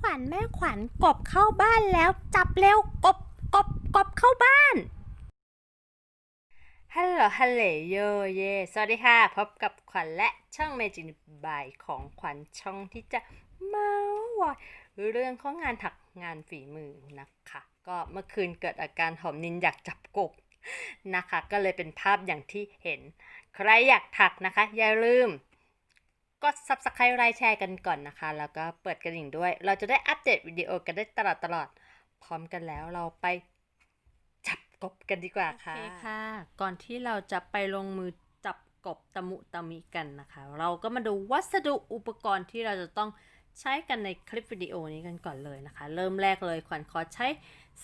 ขวัญแม่ขวัญกบเข้าบ้านแล้วจับเร็วกบกบกบเข้าบ้านฮัลโหลฮัลโหลโยเยสวัสดีค่ะ พบกับขวัญและช่องเมจินบายของขวัญช่องที่จะเมาวอยเรื่องของงานถักงานฝีมือนะคะ ก็เมื่อคืนเกิดอาการหอมนินอยากจับกบนะคะ ก็เลยเป็นภาพอย่างที่เห็น ใครอยากถักนะคะ อย่าลืม กด subscribe ไลค์แชร์กันก่อนนะคะ แล้วก็เปิดกระดิ่งด้วย เราจะได้อัปเดตวิดีโอกันได้ตลอดตลอดพร้อมกันแล้วเราไปจับกบกันดีกว่าค่ะโอเคค่ะ ก่อนที่เราจะไปลงมือจับกบตะมุตะมิกันนะคะ เราก็มาดูวัสดุอุปกรณ์ที่เราจะต้องใช้กันในคลิปวิดีโอนี้กันก่อนเลยนะคะ เริ่มแรกเลยขวัญขอใช้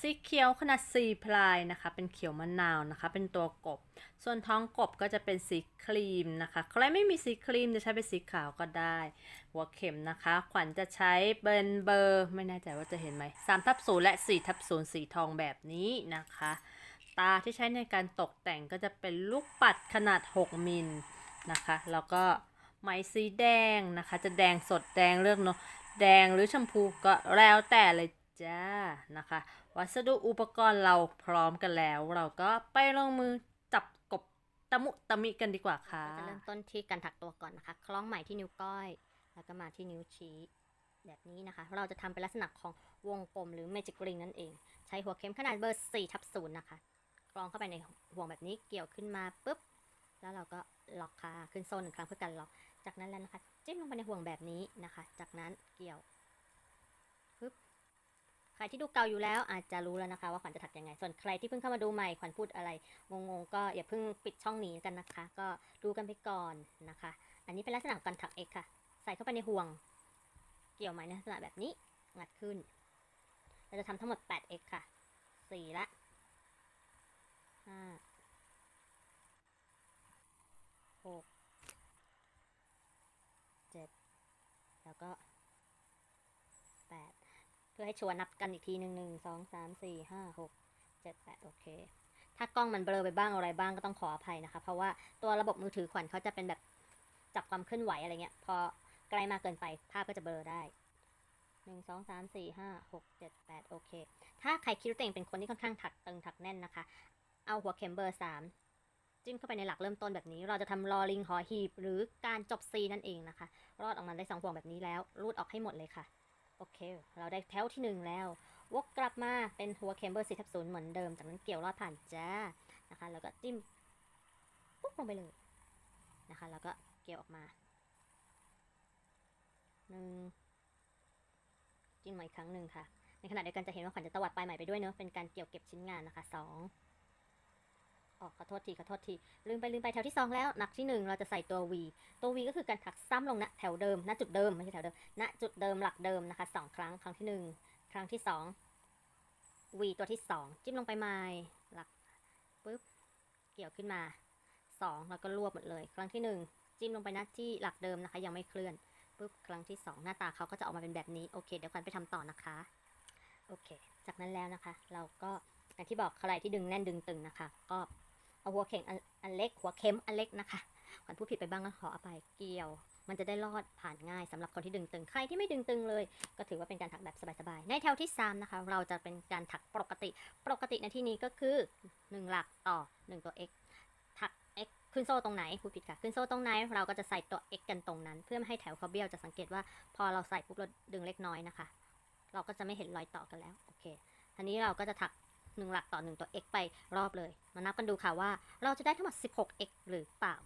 สีเขียวขนาด 4 พลายนะคะ เป็นเขียวมะนาวนะคะ เป็นตัวกบ ส่วนท้องกบก็จะเป็นสีครีมนะคะ ใครไม่มีสีครีมจะใช้เป็นสีขาวก็ได้ หัวเข็มนะคะ ขวัญจะใช้เป็นเบอร์ ไม่แน่ใจว่าจะเห็นไหม3ทับ0และ4ทับ0สีทองแบบนี้นะคะ ตาที่ใช้ในการตกแต่งก็จะเป็นลูกปัดขนาด 6 มิลนะคะ แล้วก็ไหมสีแดงนะคะ จะแดงสดแดงเลือกเนาะ แดงหรือชมพูก็แล้วแต่เลย จ้านะคะ วัสดุอุปกรณ์เราพร้อมกันแล้ว เราก็ไปลงมือจับกบตะมุตะมิกันดีกว่าค่ะเราจะเริ่มต้นที่การถักตัวก่อนนะคะ คล้องไหมที่นิ้วก้อย แล้วก็มาที่นิ้วชี้แบบนี้นะคะ เราจะทำเป็นลักษณะของวงกลมหรือ magic ring นั่นเอง ใช้หัวเข็มขนาดเบอร์4ทับ0นย์นะคะคล้องเข้าไปในห่วงแบบนี้เกี่ยวขึ้นมาปุ๊บ แล้วเราก็ล็อกค่ะขึ้นโซ่หนึ่งครั้งเพื่อการล็อก จากนั้นแล้วนะคะ จิ้มลงไปในห่วงแบบนี้นะคะ จากนั้นเกี่ยว ใครที่ดูเก่าอยู่แล้วอาจจะรู้แล้วนะคะ ว่าขวัญจะถักยังไง ส่วนใครที่เพิ่งเข้ามาดูใหม่ขวัญพูดอะไรงงๆก็อย่าเพิ่งปิดช่องนี้กันนะคะ ก็ดูกันไปก่อนนะคะ อันนี้เป็นลักษณะการถักเอกค่ะ ใส่เข้าไปในห่วง เกี่ยวไหมในลักษณะแบบนี้งัดขึ้น เราจะทำทั้งหมด 8x ค่ะ 4 ละ5 6 7แล้วก็8 เพื่อให้ชัวร์นับกันอีกทีหนึ่งหนึ่งสองสามสี่ห้าหกเจ็ดแปดโอเค ถ้ากล้องมันเบลอไปบ้างอะไรบ้างก็ต้องขออภัยนะคะ เพราะว่าตัวระบบมือถือขวัญเขาจะเป็นแบบจับความเคลื่อนไหวอะไรเงี้ย พอใกล้มากเกินไปภาพก็จะเบลอได้หนึ่งสองสามสี่ห้าหกเจ็ดแปดโอเค ถ้าใครคิดว่าตัวเองเป็นคนที่ค่อนข้างถักตึงถักแน่นนะคะ เอาหัวเข็มเบอร์สามจิ้มเข้าไปในหลักเริ่มต้นแบบนี้ เราจะทำลอลิงหอหีบ หรือการจบซีนั่นเองนะคะ รอดออกมาได้สองห่วงแบบนี้แล้ว รูดออกให้หมดเลยค่ะ โอเค เราได้แถวที่หนึ่งแล้ว วกกลับมาเป็นหัวเข็มเบอร์สี่ทับศูนย์เหมือนเดิม จากนั้นเกี่ยวรอดผ่านจ้านะคะ แล้วก็จิ้มปุ๊บลงไปเลยนะคะ แล้วก็เกี่ยวออกมาหนึ่งจิ้มมาอีกครั้งหนึ่งค่ะ ในขณะเดียวกันจะเห็นว่าขวัญจะตวัดปลายใหม่ไปด้วยเนอะเป็นการเกี่ยวเก็บชิ้นงานนะคะสอง อขอโทษทีขอโทษทีลืมไปลืมไปแถวที่สองแล้วหนักที่หนึ่งเราจะใส่ตัว V ตัว V ก็คือการถักซ้ำลงณแถวเดิมณจุดเดิมไม่ใช่แถวเดิมณจุดเดิมหลักเดิมนะคะสองครั้งครั้งที่หนึ่งครั้งที่สอง V ตัวที่สองจิ้มลงไปใหม่หลักปุ๊บเกี่ยวขึ้นมาสองแล้วก็รวบหมดเลย ครั้งที่หนึ่งจิ้มลงไปณที่หลักเดิมนะคะ ยังไม่เคลื่อนปุ๊บครั้งที่สองหน้าตาเขาก็จะออกมาเป็นแบบนี้โอเคเดี๋ยวควันไปทำต่อนะคะโอเค จากนั้นแล้วนะคะ เราก็อย่างที่บอกใครที่ดึงแน่นดึงตึงนะคะ ก็ เอาหัวเข็มอันอันเล็ก หัวเข็มอันเล็กนะคะขวัญพูดผิดไปบ้างก็ขออภัยเกี่ยว มันจะได้รอดผ่านง่ายสำหรับคนที่ดึงตึง ใครที่ไม่ดึงตึงเลย ก็ถือว่าเป็นการถักแบบสบายๆ ในแถวที่ 3 นะคะ เราจะเป็นการถักปกติ ปกติในที่นี้ก็คือ 1 หลักต่อ 1 ตัว x ถัก x ขึ้นโซ่ตรงไหนพูดผิดค่ะ ขึ้นโซ่ตรงไหน เราก็จะใส่ตัว x กันตรงนั้น เพื่อไม่ให้แถวเขาเบี้ยวจะสังเกตว่า พอเราใส่ปุ๊บเราดึงเล็กน้อยนะคะ เราก็จะไม่เห็นรอยต่อกันแล้ว โอเคทีนี้เราก็จะถัก 1 หลักต่อ 1 ตัว x ไปรอบเลย มานับกันดูค่ะว่า เราจะได้ทั้งหมด 16x หรือเปล่า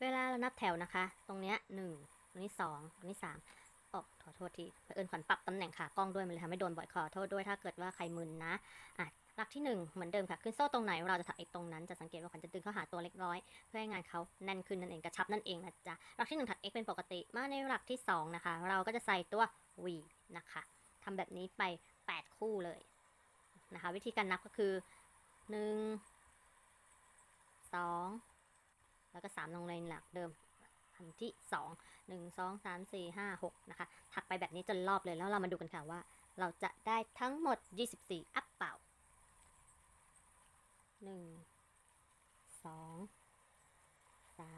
เวลาเรานับแถวนะคะ ตรงเนี้ยหนึ่งตรงนี้สองตรงนี้สามออกขอโทษทีเผอิญขวัญปรับตำแหน่งขากล้องด้วย มันเลยทำให้โดนบ่อยขอโทษด้วยถ้าเกิดว่าใครมึนนะอะหลักที่หนึ่งเหมือนเดิมค่ะ ขึ้นโซ่ตรงไหน เราจะถักเอกตรงนั้น จะสังเกตว่าขวัญจะดึงเข้าหาตัวเล็กน้อย เพื่อให้งานเขาแน่นขึ้นนั่นเองกระชับนั่นเองนะจ๊ะ หลักที่หนึ่งถัก x เป็นปกติ มาในหลักที่สองนะคะ เราก็จะใส่ตัว v นะคะทำแบบนี้ไป 8 คู่เลย นะคะ วิธีการนับก็คือหนึ่งสองแล้วก็สามลงในหลักเดิมอันที่สองหนึ่งสองสามสี่ห้าหกนะคะถักไปแบบนี้จนรอบเลยแล้วเรามาดูกันค่ะว่า เราจะได้ทั้งหมด 24 อัพเปล่าหนึ่งสองสา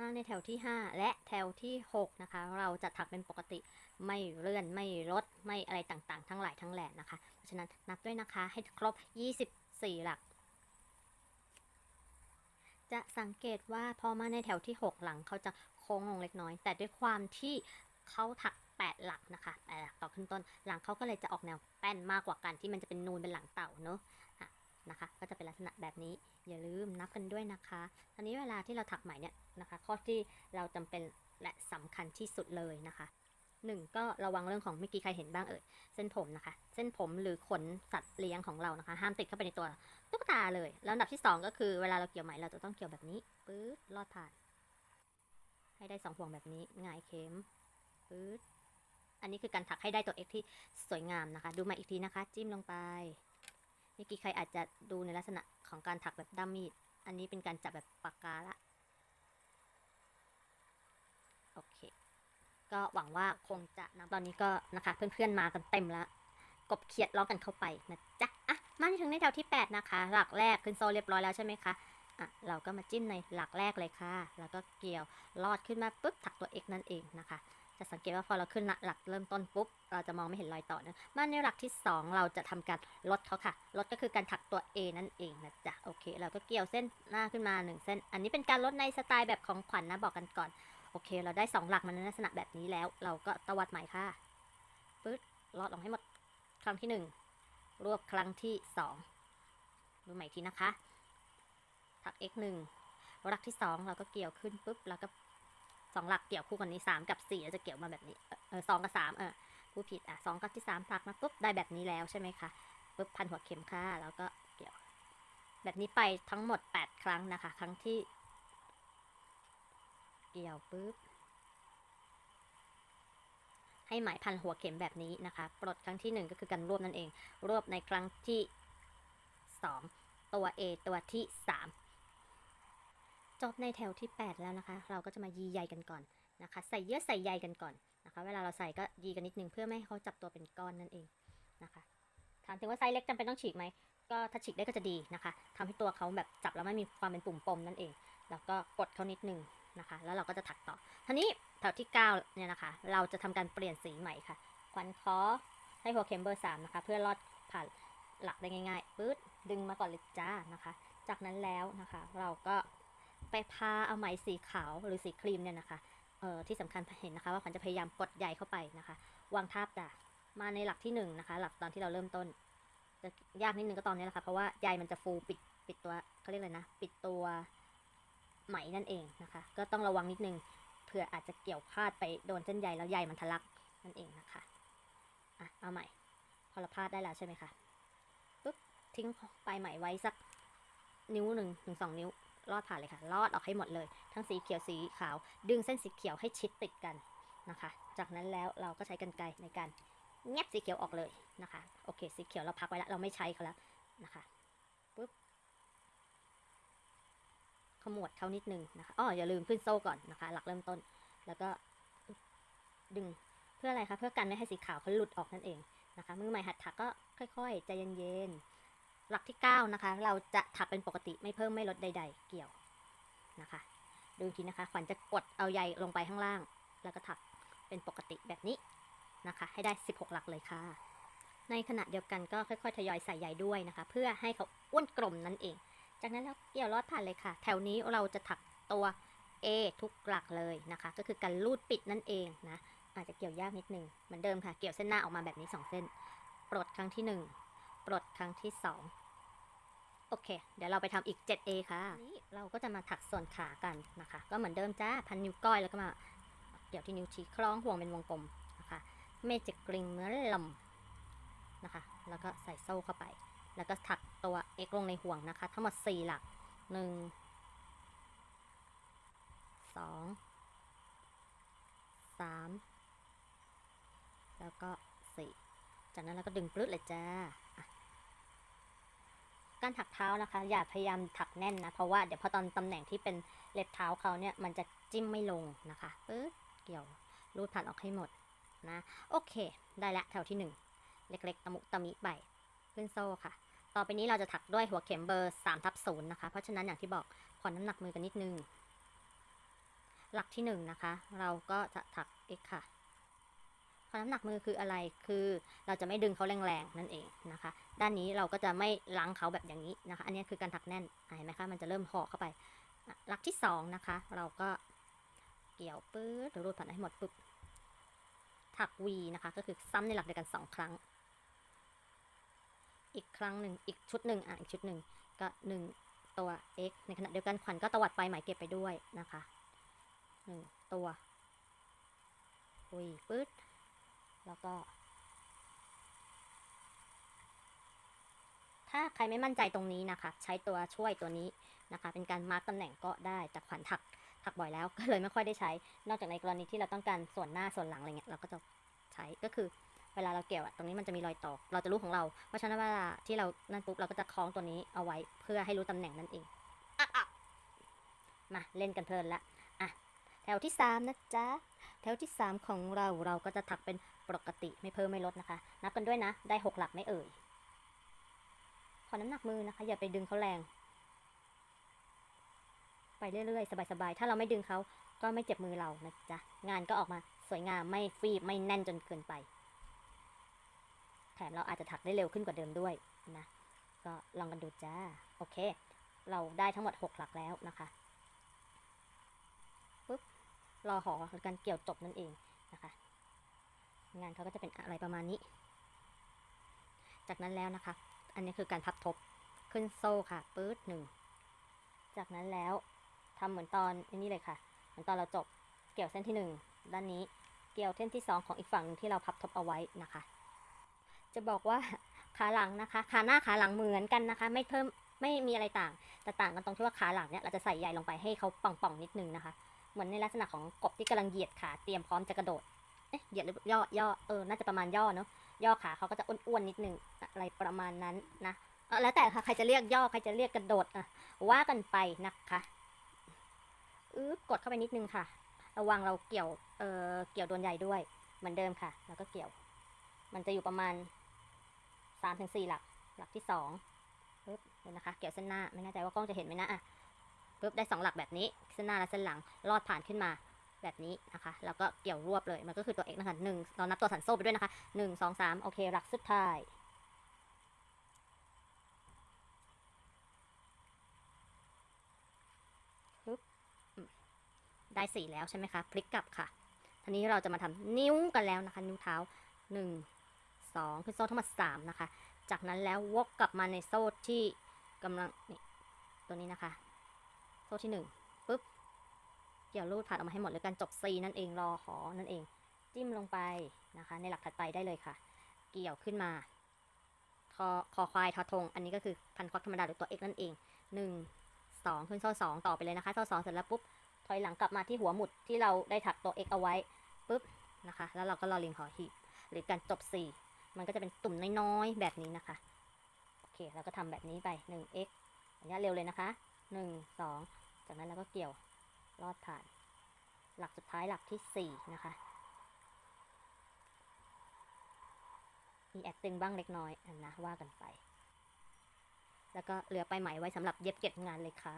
มาในแถวที่ 5 และแถวที่ 6 นะคะ เราจะถักเป็นปกติไม่เลื่อนไม่ลดไม่อะไรต่างๆ ทั้งหลายทั้งแหล่นะคะ เพราะฉะนั้นนับด้วยนะคะให้ครบ 24 หลัก จะสังเกตว่าพอมาในแถวที่ 6 หลังเขาจะโค้งลงเล็กน้อย แต่ด้วยความที่เขาถัก 8 หลักนะคะแปดหลักต่อขึ้นต้นหลังเขาก็เลยจะออกแนวแป้นมากกว่ากันที่มันจะเป็นนูนเป็นหลังเต่าเนอะ นะคะ ก็จะเป็นลักษณะแบบนี้อย่าลืมนับกันด้วยนะคะทีนี้เวลาที่เราถักไหมเนี่ยนะคะ ข้อที่เราจำเป็นและสำคัญที่สุดเลยนะคะหนึ่งก็ระวังเรื่องของเมื่อกี้ใครเห็นบ้างเอ่ยเส้นผมนะคะ เส้นผมหรือขนสัตว์เลี้ยงของเรานะคะ ห้ามติดเข้าไปในตัวตุ๊กตาเลยแล้วอันดับที่สองก็คือเวลาเราเกี่ยวไหมเราจะต้องเกี่ยวแบบนี้ปื๊ดลอดผ่าน ให้ได้สองห่วงแบบนี้หงายเข็มปื๊ดอันนี้คือการถักให้ได้ตัว x ที่สวยงามนะคะ ดูมาอีกทีนะคะ จิ้มลงไป่กี้ใครอาจจะดูในลักษณะของการถักแบบด้ามมีด อันนี้เป็นการจับแบบปากกาละ โอเค ก็หวังว่าคงจะนะตอนนี้ก็นะคะเพื่อนๆมากันเต็มล้วกบเขียดร้องกันเข้าไปนะจ๊ะ อะ มาถึงในแถวที่ 8 นะคะ หลักแรกขึ้นโซเรียบร้อยแล้วใช่ไหมคะ อะ เราก็มาจิ้มในหลักแรกเลยค่ะ แล้วก็เกี่ยวลอดขึ้นมาปุ๊บถักตัว x นั่นเองนะคะ จะสังเกตว่าพอเราขึ้นหลักเริ่มต้นปุ๊บ เราจะมองไม่เห็นรอยต่อนะมาในหลักที่ 2 เราจะทำการลดเขาค่ะ ลดก็คือการถักตัว A นั่นเองนะจ๊ะ โอเค เราก็เกี่ยวเส้นหน้าขึ้นมา 1 เส้น อันนี้เป็นการลดในสไตล์แบบของขวัญนนะบอกกันก่อน โอเค เราได้ 2 หลักมันในลักษณะแบบนี้แล้ว เราก็ตวัดใหม่ค่ะปึ๊ดลอดลงให้หมดครั้งที่ 1 รวบครั้งที่ 2 ดูใหม่ทีนะคะ ถัก x 1หลักที่ 2 เราก็เกี่ยวขึ้นปุ๊บ แล้วก็ สองหลักเกี่ยวคู่กันนี้สามกับสี่เราจะเกี่ยวมาแบบนี้เออสองกับสามเออผู้ผิดอะสองกับที่สามถักมาปุ๊บได้แบบนี้แล้วใช่ไหมคะปุ๊บพันหัวเข็มค่ะแล้วก็เกี่ยว แบบนี้ไปทั้งหมด8ครั้งนะคะ ครั้งที่ เกี่ยวปุ๊บให้หมายพันหัวเข็มแบบนี้นะคะปลดครั้งที่หนึ่งก็คือการรวบนั่นเอง รวบในครั้งที่สองตัว A ตัวที่สาม จบในแถวที่ 8 แล้วนะคะ เราก็จะมายีใยกันก่อนนะคะ ใส่เยื่อใส่ใยกันก่อนนะคะ เวลาเราใส่ก็ยีกันนิดนึงเพื่อไม่ให้เขาจับตัวเป็นก้อนนั่นเองนะคะถามถึงว่าไซส์เล็กจำเป็นต้องฉีกไหมก็ถ้าฉีกได้ก็จะดีนะคะทำให้ตัวเขาแบบจับแล้วไม่มีความเป็นปุ่มปมนั่นเอง แล้วก็กดเขานิดนึงนะคะ แล้วเราก็จะถักต่อทีนี้แถวที่ 9 เนี่ยนะคะ เราจะทำการเปลี่ยนสีใหม่ค่ะควันคอให้หัวเข็มเบอร์3นะคะ เพื่อลอดผ่านหลักได้ง่ายๆปื๊ดดึงมาก่อนเลยจ้านะคะ จากนั้นแล้วนะคะ เราก็ ไปพาเอาไหมสีขาวหรือสีครีมเนี่ยนะคะเอ่อที่สำคัญเห็นนะคะว่าขวัญจะพยายามกดใยเข้าไปนะคะ วางทาบจ้ะมาในหลักที่หนึ่งนะคะ หลักตอนที่เราเริ่มต้น จะยากนิดนึงก็ตอนนี้แหละค่ะเพราะว่าใยมันจะฟูปิดปิดตัวเขาเรียกอะไรนะ ปิดตัวไหมนั่นเองนะคะ ก็ต้องระวังนิดนึงเผื่ออาจจะเกี่ยวพลาดไปโดนเส้นใยแล้วใยมันทะลักนั่นเองนะคะอะเอาใหม่พอเราพลาดได้แล้วใช่ไหมคะปุ๊บทิ้งปลายไหมไว้สักนิ้วหนึ่งถึงสองนิ้ว ลอดผ่านเลยค่ะ ลอดออกให้หมดเลย ทั้งสีเขียวสีขาว ดึงเส้นสีเขียวให้ชิดติดกันนะคะ จากนั้นแล้วเราก็ใช้กรรไกรในการแงบสีเขียวออกเลยนะคะ โอเค สีเขียวเราพักไว้แล้ว เราไม่ใช้เขาแล้วนะคะปุ๊บขมวดเขานิดนึงนะคะอ๋ออย่าลืมขึ้นโซ่ก่อนนะคะ หลักเริ่มต้น แล้วก็ดึงเพื่ออะไรคะ เพื่อกันไม่ให้สีขาวเขาหลุดออกนั่นเองนะคะ มือใหม่หัดถักก็ค่อยๆใจเย็นๆ หลักที่ 9 นะคะ เราจะถักเป็นปกติไม่เพิ่มไม่ลดใด ๆ เกี่ยวนะคะ ดูทีนะคะ ขวัญจะกดเอาใยลงไปข้างล่าง แล้วก็ถักเป็นปกติแบบนี้นะคะ ให้ได้ 16 หลักเลยค่ะ ในขณะเดียวกันก็ค่อยๆทยอยใส่ใยด้วยนะคะ เพื่อให้เขาอ้วนกลมนั่นเอง จากนั้นแล้วเกี่ยวลอดผ่านเลยค่ะ แถวนี้เราจะถักตัว A ทุกหลักเลยนะคะ ก็คือการลูดปิดนั่นเองนะ อาจจะเกี่ยวยากนิดนึงเหมือนเดิมค่ะ เกี่ยวเส้นหน้าออกมาแบบนี้ 2 เส้น ปลดครั้งที่ 1 ปลดครั้งที่ 2 โอเค เดี๋ยวเราไปทำอีก 7A ค่ะนี้เราก็จะมาถักส่วนขากันนะคะ ก็เหมือนเดิมจ้า พันนิ้วก้อยแล้วก็มาเกี่ยวที่นิ้วชี้คล้องห่วงเป็นวงกลมนะคะเมจิกกริงเมื่อลำนะคะ แล้วก็ใส่โซ่เข้าไป แล้วก็ถักตัว x ลงในห่วงนะคะ ทั้งหมด 4 หลัก 1 2 3 แล้วก็ 4 จากนั้นเราก็ดึงปลื้ดเลยจ้า การถักเท้านะคะ อย่าพยายามถักแน่นนะ เพราะว่าเดี๋ยวพอตอนตำแหน่งที่เป็นเล็บเท้าเขาเนี่ยมันจะจิ้มไม่ลงนะคะปึ๊ดเกี่ยวรูดผ่านออกให้หมดนะ โอเค ได้ละแถวที่ 1 เล็กๆตะมุตะมิไปขึ้นโซ่ค่ะ ต่อไปนี้เราจะถักด้วยหัวเข็มเบอร์3ทับ0นะคะ เพราะฉะนั้นอย่างที่บอกผ่อนน้ำหนักมือกันนิดนึง หลักที่หนึ่งนะคะ เราก็จะถัก x ค่ะ พอน้ำหนักมือคืออะไร คือเราจะไม่ดึงเขาแรงๆนั่นเองนะคะ ด้านนี้เราก็จะไม่ล้างเขาแบบอย่างนี้นะคะ อันนี้คือการถักแน่นเห็นไหมคะ มันจะเริ่มห่อเข้าไปหลักที่สองนะคะ เราก็เกี่ยวปื๊ดเดี๋ยวรูดผ่านให้หมดปุ๊บ ถัก v นะคะ ก็คือซ้ำในหลักเดียวกันสองครั้ง อีกครั้งหนึ่ง อีกชุดหนึ่งอะ อีกชุดหนึ่งก็หนึ่งตัว x ในขณะเดียวกันขวัญก็ตวัดปลายไหมเก็บไปด้วยนะคะหนึ่งตัวอุยปึ๊ด แล้วก็ ถ้าใครไม่มั่นใจตรงนี้นะคะ ใช้ตัวช่วยตัวนี้นะคะ เป็นการมาร์กตำแหน่งก็ได้แต่ขวัญถักถักบ่อยแล้วก็เลยไม่ค่อยได้ใช้ นอกจากในกรณีที่เราต้องการส่วนหน้าส่วนหลังอะไรเงี้ยเราก็จะใช้ก็คือเวลาเราเกี่ยวอะตรงนี้มันจะมีรอยต่อ เราจะรู้ของเรา เพราะฉะนั้นเวลาที่เรานั่นปุ๊บเราก็จะคล้องตัวนี้เอาไว้เพื่อให้รู้ตำแหน่งนั่นเองอะอะมาเล่นกันเพลินละอะแถวที่สามนะจ๊ะแถวที่สามของเราเราก็จะถักเป็น ปกติไม่เพิ่มไม่ลดนะคะ นับกันด้วยนะ ได้หกหลักไม่เอ่ย ขอน้ำหนักมือนะคะ อย่าไปดึงเขาแรง ไปเรื่อยๆ สบายๆ ถ้าเราไม่ดึงเขาก็ไม่เจ็บมือเรานะจ๊ะ งานก็ออกมาสวยงามไม่ฟีบไม่แน่นจนเกินไป แถมเราอาจจะถักได้เร็วขึ้นกว่าเดิมด้วยนะ ก็ลองกันดูจ้า โอเค เราได้ทั้งหมด 6 หลักแล้วนะคะปุ๊บรอหอหรือการเกี่ยวจบนั่นเองนะคะ งานเขาก็จะเป็นอะไรประมาณนี้ จากนั้นแล้วนะคะ อันนี้คือการพับทบขึ้นโซ่ค่ะปื๊ดหนึ่ง จากนั้นแล้วทำเหมือนตอนอันนี้เลยค่ะ เหมือนตอนเราจบเกี่ยวเส้นที่หนึ่งด้านนี้เกี่ยวเส้นที่สองของอีกฝั่งหนึ่งที่เราพับทบเอาไว้นะคะ จะบอกว่าขาหลังนะคะ ขาหน้าขาหลังเหมือนกันนะคะ ไม่เพิ่มไม่มีอะไรต่าง แต่ต่างกันตรงที่ว่าขาหลังเนี่ยเราจะใส่ใยลงไปให้เขาป่องๆนิดนึงนะคะ เหมือนในลักษณะของกบที่กำลังเหยียดขาเตรียมพร้อมจะกระโดด เอ๊ะเหยียดหรือย่อย่อเออน่าจะประมาณย่อเนาะย่อขาเขาก็จะอ้วนๆนิดนึงอะไรประมาณนั้นนะเออแล้วแต่ค่ะใครจะเรียกย่อใครจะเรียกกระโดดอะว่ากันไปนะคะอือกดเข้าไปนิดนึงค่ะ ระวังเราเกี่ยวเออเกี่ยวโดนใหญ่ด้วยเหมือนเดิมค่ะ แล้วก็เกี่ยว มันจะอยู่ประมาณสามถึงสี่หลัก หลักที่สองปึ๊บเดี๋ยวนะคะ เกี่ยวเส้นหน้าไม่แน่ใจว่ากล้องจะเห็นไหมนะอะปึ๊บได้สองหลักแบบนี้เส้นหน้าและเส้นหลังลอดผ่านขึ้นมา แบบนี้นะคะ แล้วก็เกี่ยวรวบเลย มันก็คือตัว x นะคะหนึ่งเรานับตัวสันโซ่ไปด้วยนะคะหนึ่งสองสามโอเค หลักสุดท้ายได้สี่แล้วใช่ไหมคะ พลิกกลับค่ะทีนี้เราจะมาทำนิ้วกันแล้วนะคะ นิ้วเท้าหนึ่งสองขึ้นโซ่ทั้งหมดสามนะคะ จากนั้นแล้ววกกลับมาในโซ่ที่กำลังนี่ตัวนี้นะคะ โซ่ที่หนึ่ง เกี่ยวรูดผ่านออกมาให้หมดเลยการจบ C นั่นเองรอหอนั่นเอง จิ้มลงไปนะคะ ในหลักถัดไปได้เลยค่ะ เกี่ยวขึ้นมา คอคอควายทอทง อันนี้ก็คือพันควักธรรมดาหรือตัว x นั่นเองหนึ่งสองขึ้นโซ่สองต่อไปเลยนะคะโซ่สองเสร็จแล้วปุ๊บถอยหลังกลับมาที่หัวหมุดที่เราได้ถักตัว x เอาไว้ปุ๊บนะคะ แล้วเราก็รอลิงหอหีบหรือการจบ 4 มันก็จะเป็นตุ่มน้อยๆแบบนี้นะคะโอเคเราก็ทำแบบนี้ไป 1 x ระยะเร็วเลยนะคะ 1 2 จากนั้นเราก็เกี่ยว ลอดผ่าน หลักสุดท้ายหลักที่ 4 นะคะ มีแอดตึงบ้างเล็กน้อยอันนะว่ากันไป แล้วก็เหลือไปไหมไว้สำหรับเย็บเก็บงานเลยค่ะ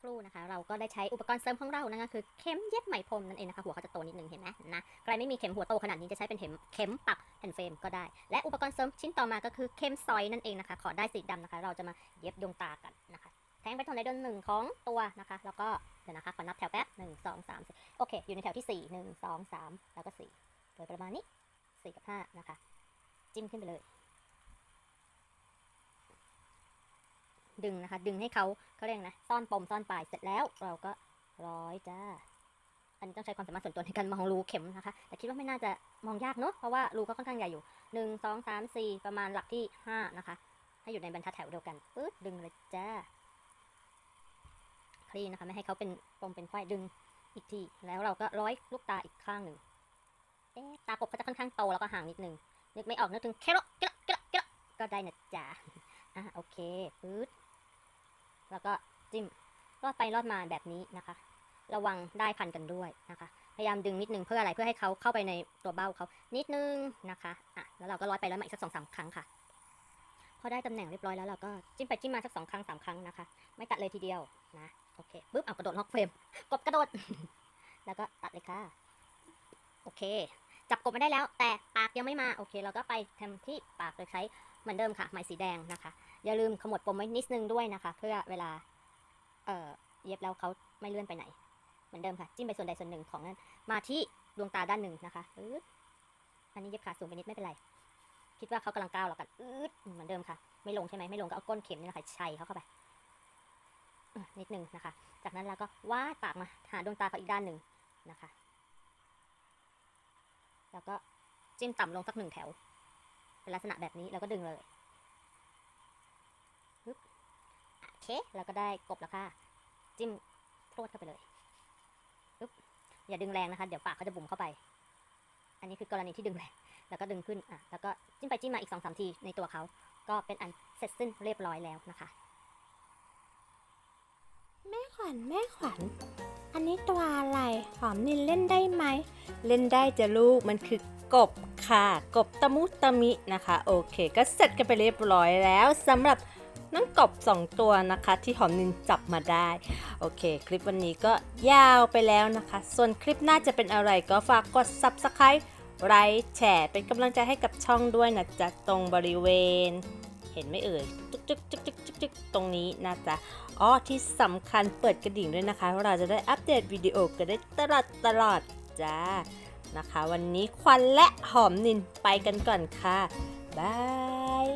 ครู่นะคะ เราก็ได้ใช้อุปกรณ์เสริมของเรานะคะคือเข็มเย็บไหมพรมนั่นเองนะคะหัวเขาจะโตนิดนึงเห็นไหมนะใครไม่มีเข็มหัวโตขนาดนี้จะใช้เป็นเข็มเข็มปักแผ่นเฟรมก็ได้ และอุปกรณ์เสริมชิ้นต่อมาก็คือเข็มซอยนั่นเองนะคะ ขอได้สีดำนะคะ เราจะมาเย็บดวงตากันนะคะแทงไปตรงไหนโดนหนึ่งของตัวนะคะ แล้วก็เดี๋ยวนะคะขอนับแถวแป๊บหนึ่งสองสามสี่โอเค อยู่ในแถวที่สี่หนึ่งสองสามแล้วก็สี่โดยประมาณนี้สี่กับห้านะคะ จิ้มขึ้นไปเลย ดึงนะคะ ดึงให้เขาเขาเรียกนะ ซ่อนปมซ่อนปลายเสร็จแล้ว เราก็ร้อยจ้า อันนี้ต้องใช้ความสามารถส่วนตัวในการมองรูเข็มนะคะ แต่คิดว่าไม่น่าจะมองยากเนอะเพราะว่ารูก็ค่อนข้างใหญ่อยู่หนึ่งสองสามสี่ประมาณหลักที่ห้านะคะ ให้อยู่ในบรรทัดแถวเดียวกันปึ๊ดดึงเลยจ้าคลี่นะคะ ไม่ให้เขาเป็นปมเป็นไข้ดึงอีกที แล้วเราก็ร้อยลูกตาอีกข้างหนึ่งเอ๊ะตากบเขาจะค่อนข้างโตแล้วก็ห่างนิดนึง นึกไม่ออกนึกถึงเคโรเกโรเกโรเกโรก็ได้นะจ๊ะอะโอเคปึ๊ด แล้วก็จิ้มรอดไปรอดมาแบบนี้นะคะ ระวังได้พันกันด้วยนะคะ พยายามดึงนิดนึงเพื่ออะไรเพื่อให้เขาเข้าไปในตัวเบ้าเขานิดนึงนะคะอะแล้วเราก็ร้อยไปร้อยมาอีกสักสองสามครั้งค่ะ พอได้ตำแหน่งเรียบร้อยแล้วเราก็จิ้มไปจิ้มมาสักสองครั้งสามครั้งนะคะ ไม่ตัดเลยทีเดียวนะโอเคปุ๊บเอากระโดดล็อกเฟรมกบกระโดด แล้วก็ตัดเลยค่ะโอเค จับกบไม่ได้แล้ว แต่ปากยังไม่มาโอเค เราก็ไปทำที่ปากโดยใช้เหมือนเดิมค่ะไหมสีแดงนะคะ อย่าลืมขมวดปมไว้นิดนึงด้วยนะคะ เพื่อเวลา เอ่อ เย็บแล้วเขาไม่เลื่อนไปไหน เหมือนเดิมค่ะ จิ้มไปส่วนใดส่วนหนึ่งของนั้น มาที่ดวงตาด้านหนึ่งนะคะอืดอันนี้เย็บขาสูงไปนิดไม่เป็นไร คิดว่าเขากำลังก้าวเรากันอืดเหมือนเดิมค่ะ ไม่ลงใช่ไหมไม่ลงก็เอาก้นเข็มนี่นะคะชัยเขาเข้าไปนิดนึงนะคะ จากนั้นเราก็วาดปากมาหาดวงตาเขาอีกด้านหนึ่งนะคะ แล้วก็จิ้มต่ำลงสักหนึ่งแถว เป็นลักษณะแบบนี้แล้วก็ดึงเลยปึ๊บโอ เคแล้วก็ได้กบแล้วค่ะ จิ้มพรวดเข้าไปเลยปึ๊บอย่าดึงแรงนะคะ เดี๋ยวปากเขาจะบุ๋มเข้าไป อันนี้คือกรณีที่ดึงแรงแล้วก็ดึงขึ้นอะแล้วก็จิ้มไปจิ้มมาอีกสองสามทีในตัวเขาก็เป็นอันเสร็จสิ้นเรียบร้อยแล้วนะคะ แม่ขวัญแม่ขวัญอันนี้ตัวอะไรหอมนินเล่นได้ไหม เล่นได้จะลูกมันคือกบค่ะ กบตะมุตะมินะคะ โอเค ก็เสร็จกันไปเรียบร้อยแล้วสำหรับ น้องกบ2ตัวนะคะที่หอมนินจับมาได้ โอเค คลิปวันนี้ก็ยาวไปแล้วนะคะ ส่วนคลิปหน้าจะเป็นอะไรก็ฝากกด subscribe ไลค์แชร์เป็นกำลังใจให้กับช่องด้วยนะจ๊ะ ตรงบริเวณ เห็นไหมเอ่ยจึ๊กจึ๊กจึ๊กจึ๊กจึ๊กจึ๊กตรงนี้นะจ๊ะอ๋อที่สำคัญเปิดกระดิ่งด้วยนะคะ เราจะได้อัปเดตวิดีโอกันได้ตลอดตลอดจ้านะคะ วันนี้ควันและหอมนินไปกันก่อนค่ะ บาย